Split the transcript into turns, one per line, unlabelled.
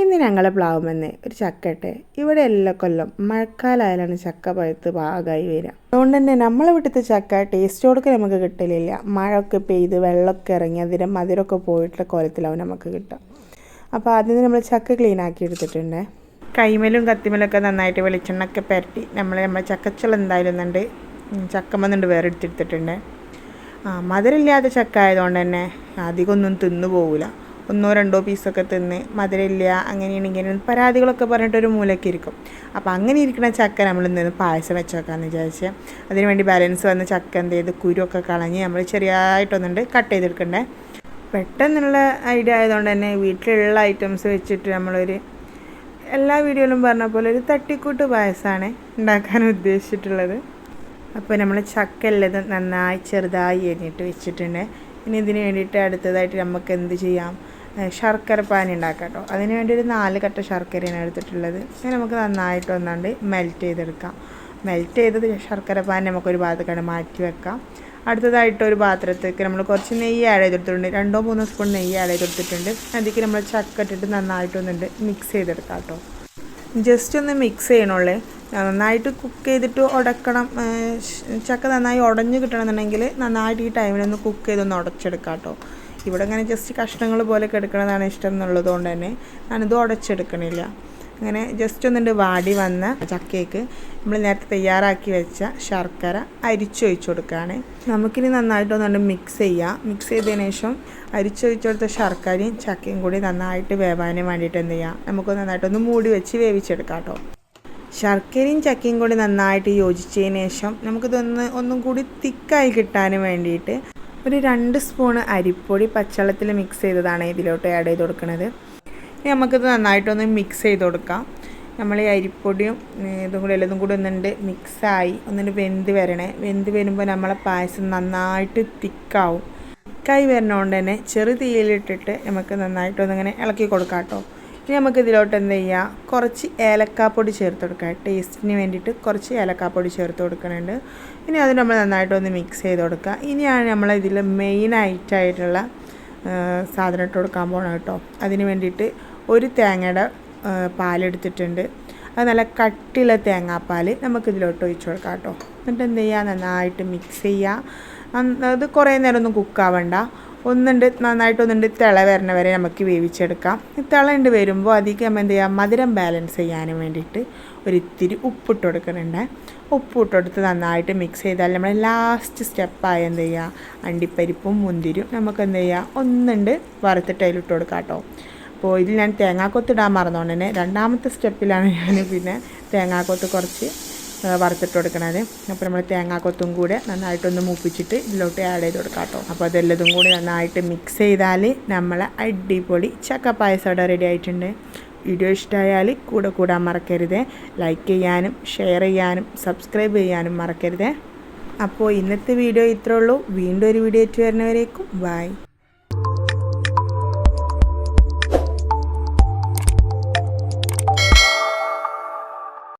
ഇന്ന് ഞങ്ങളെ പ്ലാവുമെന്ന് ഒരു ചക്കട്ടെ ഇവിടെ എല്ലാ കൊല്ലം മഴക്കാലമായാലാണ് ചക്ക പഴുത്ത് പാകമായി വരിക. അതുകൊണ്ട് തന്നെ നമ്മളെ വീട്ടിലത്തെ ചക്ക ടേസ്റ്റോടൊക്കെ നമുക്ക് കിട്ടലില്ല. മഴയൊക്കെ പെയ്ത് വെള്ളമൊക്കെ ഇറങ്ങി അതിന്റെ മധുരമൊക്കെ പോയിട്ടുള്ള കോലത്തിലാവും നമുക്ക് കിട്ടുക. അപ്പോൾ ആദ്യം നമ്മൾ ചക്ക ക്ലീൻ ആക്കി എടുത്തിട്ടുണ്ട്. കൈമലും കത്തിമലൊക്കെ നന്നായിട്ട് വെളിച്ചെണ്ണൊക്കെ പുരട്ടി നമ്മൾ നമ്മുടെ ചക്കച്ചുള എന്തായാലും ഉണ്ട് ചക്കമ്മന്നുണ്ട് വേറെ എടുത്തെടുത്തിട്ടുണ്ട് ആ മധുരമില്ലാത്ത ചക്ക ആയതുകൊണ്ട് തന്നെ അധികമൊന്നും തിന്നു പോകില്ല ഒന്നോ രണ്ടോ പീസൊക്കെ തിന്ന് മധുരമില്ല അങ്ങനെയാണ് ഇങ്ങനെ പരാതികളൊക്കെ പറഞ്ഞിട്ട് ഒരു മൂലയ്ക്ക് ഇരിക്കും. അപ്പോൾ അങ്ങനെ ഇരിക്കുന്ന ചക്ക നമ്മൾ ഇന്ന് പായസം വെച്ച് വെക്കാമെന്ന് വിചാരിച്ച്. അതിന് വേണ്ടി ബാലൻസ് വന്ന് ചക്ക എന്ത് ചെയ്ത് കുരുവൊക്കെ കളഞ്ഞ് നമ്മൾ ചെറിയതായിട്ടൊന്നുണ്ട് കട്ട് ചെയ്തെടുക്കണ്ടേ. പെട്ടെന്നുള്ള ഐഡിയ ആയതുകൊണ്ട് തന്നെ വീട്ടിലുള്ള ഐറ്റംസ് വെച്ചിട്ട് നമ്മളൊരു എല്ലാ വീഡിയോയിലും പറഞ്ഞ പോലെ ഒരു തട്ടിക്കൂട്ട് പായസമാണ് ഉണ്ടാക്കാൻ ഉദ്ദേശിച്ചിട്ടുള്ളത്. അപ്പോൾ നമ്മൾ ചക്ക എല്ലതും നന്നായി ചെറുതായി എരിഞ്ഞിട്ട് വെച്ചിട്ടുണ്ട്. ഇനി ഇതിന് വേണ്ടിയിട്ട് അടുത്തതായിട്ട് നമുക്ക് എന്ത് ചെയ്യാം? ശർക്കര പാനി ഉണ്ടാക്കാം കേട്ടോ. അതിന് വേണ്ടി ഒരു നാല് കട്ട ശർക്കരയാണ് എടുത്തിട്ടുള്ളത്. അത് നമുക്ക് നന്നായിട്ട് ഒന്നാണ്ട് മെൽറ്റ് ചെയ്തെടുക്കാം. മെൽറ്റ് ചെയ്തത് ശർക്കര പാനി നമുക്കൊരു ഭാഗത്തേക്കാണ് മാറ്റി വെക്കാം. അടുത്തതായിട്ട് ഒരു പാത്രത്തേക്ക് നമ്മൾ കുറച്ച് നെയ്യ് ആഡ് ചെയ്തെടുത്തിട്ടുണ്ട് രണ്ടോ മൂന്നോ സ്പൂൺ നെയ്യ് ആഡ് ചെയ്തെടുത്തിട്ടുണ്ട് അതിലേക്ക് നമ്മൾ ചക്ക ഇട്ടിട്ട് നന്നായിട്ടൊന്നുണ്ട് മിക്സ് ചെയ്തെടുക്കാം കേട്ടോ. ജസ്റ്റ് ഒന്ന് മിക്സ് ചെയ്യണുള്ളേ. നന്നായിട്ട് കുക്ക് ചെയ്തിട്ട് ഉടക്കണം ചക്ക നന്നായി ഉടഞ്ഞ് കിട്ടണമെന്നുണ്ടെങ്കിൽ നന്നായിട്ട് ഈ ടൈമിലൊന്ന് കുക്ക് ചെയ്തൊന്ന് ഉടച്ചെടുക്കാം കേട്ടോ. ഇവിടെ അങ്ങനെ ജസ്റ്റ് കഷ്ണങ്ങൾ പോലെ കിടക്കണതാണ് ഇഷ്ടം എന്നുള്ളത് കൊണ്ട് തന്നെ ഞാനിത് ഉടച്ചെടുക്കണില്ല. അങ്ങനെ ജസ്റ്റ് ഒന്നുണ്ട് വാടി വന്ന ചക്കയ്ക്ക് നമ്മൾ നേരത്തെ തയ്യാറാക്കി വെച്ച ശർക്കര അരിച്ചൊഴിച്ചു കൊടുക്കുകയാണ്. നമുക്കിനി നന്നായിട്ടൊന്നുണ്ട് മിക്സ് ചെയ്യാം. മിക്സ് ചെയ്തതിന് ശേഷം അരിച്ചൊഴിച്ചു കൊടുത്ത ശർക്കരയും ചക്കയും കൂടി നന്നായിട്ട് വേവാനും വേണ്ടിയിട്ട് എന്ത് ചെയ്യാം? നമുക്ക് നന്നായിട്ടൊന്ന് മൂടി വെച്ച് വേവിച്ചെടുക്കാം കേട്ടോ. ശർക്കരയും ചക്കയും കൂടി നന്നായിട്ട് യോജിച്ചതിന് ശേഷം നമുക്കിതൊന്ന് ഒന്നും കൂടി തിക്കായി കിട്ടാൻ വേണ്ടിയിട്ട് ഒരു രണ്ട് സ്പൂണ് അരിപ്പൊടി പച്ചവെള്ളത്തിൽ മിക്സ് ചെയ്തതാണ് ഇതിലോട്ട് ആഡ് ചെയ്ത് കൊടുക്കുന്നത് ഇനി നമുക്കിത് നന്നായിട്ടൊന്ന് മിക്സ് ചെയ്ത് കൊടുക്കാം. നമ്മൾ ഈ അരിപ്പൊടിയും ഇതും കൂടി എല്ലാം കൂടി ഒന്നുണ്ട് മിക്സായി ഒന്നിട്ട് വെന്ത് വരണേ. വെന്ത് വരുമ്പോൾ നമ്മളെ പായസം നന്നായിട്ട് തിക്കാവും. തിക്കായി വരണോണ്ട് തന്നെ ചെറു തീയിലിട്ടിട്ട് നമുക്ക് നന്നായിട്ടൊന്നിങ്ങനെ ഇളക്കി കൊടുക്കാം കേട്ടോ. ഇനി നമുക്ക് ഇതിലോട്ട് എന്ത് ചെയ്യുക കുറച്ച് ഏലക്കാപ്പൊടി ചേർത്ത് കൊടുക്കാം. ടേസ്റ്റിന് വേണ്ടിയിട്ട് കുറച്ച് ഏലക്കാപ്പൊടി ചേർത്ത് കൊടുക്കുന്നുണ്ട്. ഇനി അത് നമ്മൾ നന്നായിട്ടൊന്ന് മിക്സ് ചെയ്ത് കൊടുക്കുക. ഇനിയാണ് നമ്മൾ ഇതിൽ മെയിൻ ആയിട്ടുള്ള സാധനം ഇട്ട് കൊടുക്കാൻ പോകണം കേട്ടോ. അതിന് വേണ്ടിയിട്ട് ഒരു തേങ്ങയുടെ പാലെടുത്തിട്ടുണ്ട് അത് നല്ല കട്ടിയുള്ള തേങ്ങാപ്പാൽ നമുക്ക് ഇതിലോട്ട് ഒഴിച്ചു കൊടുക്കാം കേട്ടോ. എന്നിട്ട് എന്ത് ചെയ്യുക നന്നായിട്ട് മിക്സ് ചെയ്യുക അത് കുറേ നേരം ഒന്നും കുക്കാവണ്ട ഒന്നുണ്ട് നന്നായിട്ടൊന്നുണ്ട്. തിള വരണ വരെ നമുക്ക് വേവിച്ചെടുക്കാം. തിള ഉണ്ട് വരുമ്പോൾ അധികം നമ്മൾ എന്ത് ചെയ്യാം മധുരം ബാലൻസ് ചെയ്യാനും വേണ്ടിയിട്ട് ഒരിത്തിരി ഉപ്പിട്ട് കൊടുക്കുന്നുണ്ട്. ഉപ്പിട്ട് കൊടുത്ത് നന്നായിട്ട് മിക്സ് ചെയ്താൽ നമ്മൾ ലാസ്റ്റ് സ്റ്റെപ്പായ എന്ത് ചെയ്യുക അണ്ടിപ്പരിപ്പും മുന്തിരിയും നമുക്ക് എന്ത് ചെയ്യുക ഒന്നുണ്ട് വറുത്തിട്ട് അതിലിട്ട് കൊടുക്കാം കേട്ടോ. അപ്പോൾ ഇതിൽ ഞാൻ തേങ്ങാക്കൊത്തിടാൻ മറന്നുകൊണ്ട് തന്നെ രണ്ടാമത്തെ സ്റ്റെപ്പിലാണ് ഞാൻ പിന്നെ തേങ്ങാക്കൊത്ത് കുറച്ച് വറുത്തിട്ട് കൊടുക്കണത്. അപ്പോൾ നമ്മൾ തേങ്ങാക്കൊത്തും കൂടെ നന്നായിട്ടൊന്ന് മൂപ്പിച്ചിട്ട് ഇതിലോട്ട് ആഡ് ചെയ്ത് കൊടുക്കാം കേട്ടോ. അപ്പോൾ അതെല്ലതും കൂടി നന്നായിട്ട് മിക്സ് ചെയ്താൽ നമ്മളെ അടിപൊളി ചക്ക പായസം ഇവിടെ റെഡി ആയിട്ടുണ്ട്. വീഡിയോ ഇഷ്ടമായാൽ കൂടെ കൂടാൻ മറക്കരുത്. ലൈക്ക് ചെയ്യാനും ഷെയർ ചെയ്യാനും സബ്സ്ക്രൈബ് ചെയ്യാനും മറക്കരുത്. അപ്പോൾ ഇന്നത്തെ വീഡിയോ ഇത്രേ ഉള്ളൂ. വീണ്ടും ഒരു വീഡിയോ ആയിട്ട് വരുന്നവരേക്കും ബൈ